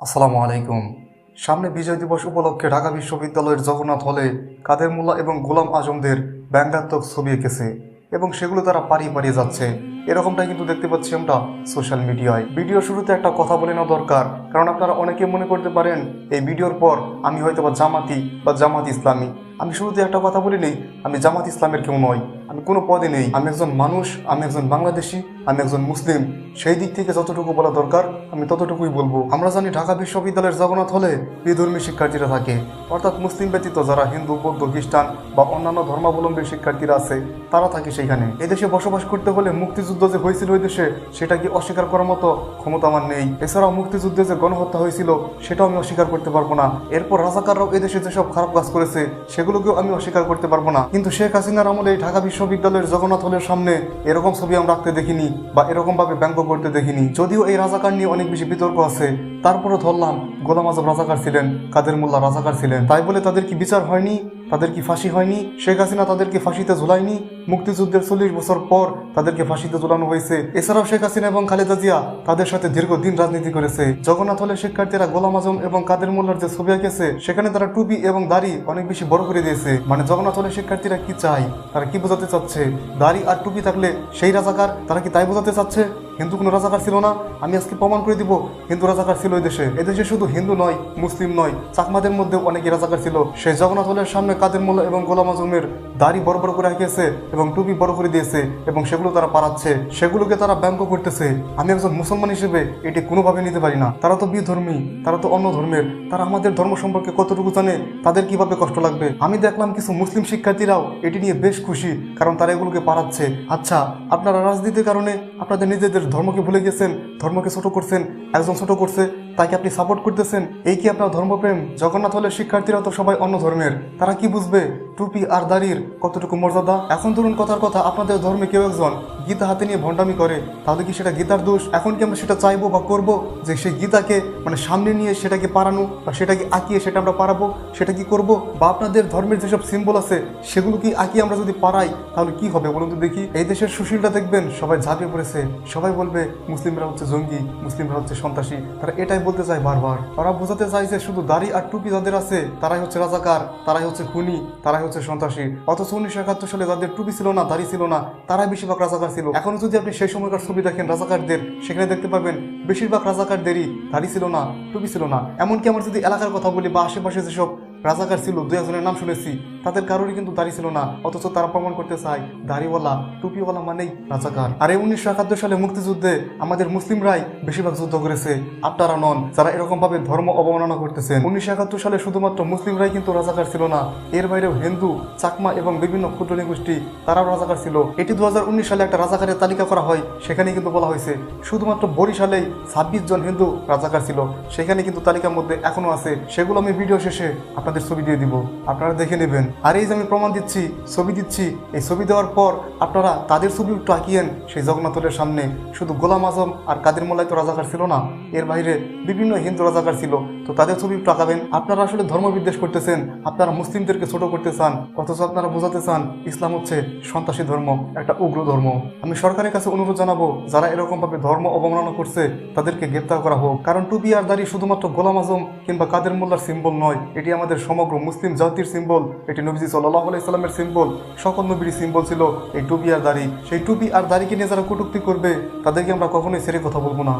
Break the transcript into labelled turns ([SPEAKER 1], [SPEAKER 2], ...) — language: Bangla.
[SPEAKER 1] আসসালামু আলাইকুম। সামনে বিজয় দিবস উপলক্ষে ঢাকা বিশ্ববিদ্যালয়ের জগন্নাথ হলে কাদের মোল্লা এবং গোলাম আজমদের ব্যঙ্গাত্মক ছবি এঁকেছে এবং সেগুলো তারা পাড়িয়ে পাড়িয়ে যাচ্ছে। এরকমটাই কিন্তু দেখতে পাচ্ছি আমরা সোশ্যাল মিডিয়ায়। ভিডিও শুরুতে একটা কথা বলে নেওয়া দরকার, কারণ আপনারা অনেকে মনে করতে পারেন, এই ভিডিওর পর আমি হয়তো বা জামাতি বা জামাত ইসলামী। আমি শুরুতে একটা কথা বলি নেই, আমি জামাত ইসলামের কেউ নই। আমি কোনো পদে নেই। আমি একজন মানুষ, আমি একজন বাংলাদেশি, আমি একজন মুসলিম। সেই দিক থেকে যতটুকু বলা দরকার, আমি ততটুকুই বলব। আমরা জানি ঢাকা বিশ্ববিদ্যালয়ের জগন্নাথ হলে বিধর্মী শিক্ষার্থীরা থাকে। অর্থাৎ মুসলিম ব্যতীত যারা হিন্দু, বৌদ্ধ, খ্রিস্টান বা অন্যান্য ধর্মাবলম্বী শিক্ষার্থীরা আছে, তারা থাকে সেখানে এদেশে বসবাস করতে হলে মুক্তিযুদ্ধ যে হয়েছিল ওই দেশে, সেটা কি অস্বীকার করার মতো ক্ষমতা আমার নেই। এছাড়াও মুক্তিযুদ্ধে যে গণহত্যা হয়েছিল, সেটাও আমি অস্বীকার করতে পারব না। এরপর রাজাকাররাও এদেশে যেসব খারাপ কাজ করেছে, সেগুলোকেও আমি অস্বীকার করতে পারব না। কিন্তু শেখ হাসিনার আমলে এই ঢাকা বিশ্ববিদ্যালয়ের জগন্নাথ হলের সামনে এরকম ছবি আমরা রাখতে দেখিনি বা এরকম ভাবে ব্যঙ্গ করতে দেখিনি। যদিও এই রাজাকার নিয়ে অনেক বেশি বিতর্ক আছে। তারপরে ধরলাম, গোলাম আজম রাজাকার ছিলেন, কাদের মোল্লা রাজাকার ছিলেন। তাই বলে তাদের কি বিচার হয়নি? তাদের কি ফাঁসি হয়নি। শেখ হাসিনা তাদেরকে ফাঁসিতে ঝুলায়নি। মুক্তিযুদ্ধের চল্লিশ বছর পর তাদেরকে ফাঁসিতে ঝুলানো হয়েছে। এছাড়াও শেখ হাসিনা এবং খালেদা জিয়া তাদের সাথে দীর্ঘদিন রাজনীতি করেছে। জগন্নাথ হলের শিক্ষার্থীরা গোলাম আজম এবং কাদের মোল্লার যে ছবি আঁকেছে, সেখানে তারা টুপি এবং দাড়ি অনেক বেশি বড় করে দিয়েছে। মানে জগন্নাথ হলের শিক্ষার্থীরা কি চায়? তারা কি বোঝাতে চাচ্ছে? দাড়ি আর টুপি থাকলে সেই রাজাকার, তারা কি তাই বোঝাতে চাচ্ছে? হিন্দু কোনো রাজাকার ছিল না, আমি আজকে প্রমাণ করে দিব, হিন্দু রাজাকার ছিল এই দেশে। এদেশে শুধু হিন্দু নয়, মুসলিম নয়, চাকমাদের মধ্যে অনেকে রাজাকার ছিল। সেই জগন্নাথ হলের সামনে কাদের মোল্লা এবং গোলাম আজমের দাড়ি বড় বড় করে আঁকিয়েছে এবং টুপি বড় করে দিয়েছে এবং সেগুলো তারা পারাচ্ছে সেগুলোকে তারা ব্যঙ্গ করতেছে। আমি একজন মুসলমান হিসেবে এটি কোনোভাবে নিতে পারি না। তারা তো বিধর্মী তারা তো অন্য ধর্মের। তারা আমাদের ধর্ম সম্পর্কে কতটুকু জানে, তাদের কীভাবে কষ্ট লাগবে? আমি দেখলাম কিছু মুসলিম শিক্ষার্থীরাও এটি নিয়ে বেশ খুশি, কারণ তারা এগুলোকে পারাচ্ছে আচ্ছা আপনারা রাজনীতির কারণে আপনাদের নিজেদের ধর্মকে ভুলে গেছেন ধর্মকে ছোট করছেন একজন ছোট করছে, তাকে আপনি সাপোর্ট করতেছেন, এই কি আপনার ধর্মপ্রেম? জগন্নাথ হলের শিক্ষার্থীরা তো সবাই অন্য ধর্মের। তারা কি বুঝবে? টুপি আর দাড়ির কতটুকু মর্যাদা? এখন ধরুন কথার কথা, আপনাদের ধর্মে কেউ একজন গীতা হাতে নিয়ে ভণ্ডামি করে, তাহলে কি সেটা গীতার দোষ? এখন কি আমরা সেটা চাইব বা করব? যে সেই গীতাকে মানে সামনে নিয়ে সেটাকে পারানো বা সেটাকে আঁকিয়ে সেটা আমরা পারাবো, সেটা কি করব? বা আপনাদের ধর্মের যেসব সিম্বল আছে, সেগুলো কি আঁকিয়ে আমরা যদি পারাই, তাহলে কি হবে বলুন তো দেখি? এই দেশের সুশীলটা দেখবেন, সবাই ঝাঁপিয়ে পড়েছে। সবাই বলবে, মুসলিমরা হচ্ছে জঙ্গি, মুসলিমরা হচ্ছে সন্ত্রাসী। তারা এটাই বলতে চায় বারবার। তারা বোঝাতে চায় যে শুধু দাড়ি আর টুপি যাদের আছে, তারাই হচ্ছে রাজাকার, তারাই হচ্ছে খুনি, তারাই হচ্ছে সন্ত্রাসী। অথচ উনিশশো একাত্তর সালে যাদের টুপি ছিল না, দাড়ি ছিল না, তারাই বেশিরভাগ রাজাকার ছিল। এখনও যদি আপনি সেই সময়কার ছবি দেখেন রাজাকারদের, সেখানে দেখতে পাবেন বেশিরভাগ রাজাকারদেরই দাড়ি ছিল না, টুপি ছিল না। এমনকি আমার যদি এলাকার কথা বলি বা আশেপাশে যেসব রাজাকার ছিল দু একজনের নাম শুনেছি। তাদের কারোরই কিন্তু দাড়ি ছিল না, অথচ তারা প্রমাণ করতে চায়। দাড়িওয়ালা, টুপিওয়ালা মানেই রাজাকার। আর এই উনিশশো একাত্তর সালে মুক্তিযুদ্ধে আমাদের মুসলিমরাই বেশিরভাগ যুদ্ধ করেছে। আপনারা নন, যারা এরকম ভাবে ধর্ম অবমাননা করতেছেন। উনিশশো একাত্তর সালে শুধুমাত্র মুসলিমরাই কিন্তু রাজাকার ছিল না, এর বাইরেও হিন্দু, চাকমা এবং বিভিন্ন ক্ষুদ্র গোষ্ঠী তারাও রাজাকার ছিল। এটি দু হাজার উনিশ সালে একটা রাজাকারের তালিকা করা হয় সেখানে কিন্তু বলা হয়েছে, শুধুমাত্র বরিশালেই ছাব্বিশ জন হিন্দু রাজাকার ছিল। সেখানে কিন্তু তালিকার মধ্যে এখনও আছে, সেগুলো আমি ভিডিও শেষে আপনাদের ছবি দিয়ে দিব। আপনারা দেখে নেবেন। আর এই যে আমি প্রমাণ দিচ্ছি, ছবি দিচ্ছি, এই ছবি দেওয়ার পর আপনারা তাদের ছবি একটু আঁকিয়েন সেই জগন্নাথের সামনে। শুধু গোলাম আজম আর কাদের মোল্লাই তো রাজাকার ছিল না, এর বাইরে বিভিন্ন হিন্দু রাজাকার ছিল। তো তাদের ছবি একটু আঁকাবেন আপনারা আসলে ধর্ম বিদ্বেষ করতেছেন, আপনারা মুসলিমদেরকে ছোট করতে চান, অথচ আপনারা বোঝাতে চান ইসলাম হচ্ছে সন্ত্রাসী ধর্ম, একটা উগ্র ধর্ম। আমি সরকারের কাছে অনুরোধ জানাব, যারা এরকম ভাবে ধর্ম অবমাননা করছে, তাদেরকে গ্রেপ্তার করা হোক। কারণ টুপি আর দাড়ি শুধুমাত্র গোলাম আজম কিংবা কাদের মোল্লার সিম্বল নয়, এটি আমাদের সমগ্র মুসলিম জাতির সিম্বল এটি নবীজি সাল্লাহ আলাইস্লামের সিম্বল সকল নবীর সিম্বল ছিল এই টুপি আর দাড়ি। সেই টুপি আর দাড়িকে নিয়ে যারা কটুক্তি করবে, তাদেরকে আমরা কখনোই ছেড়ে কথা বলব না।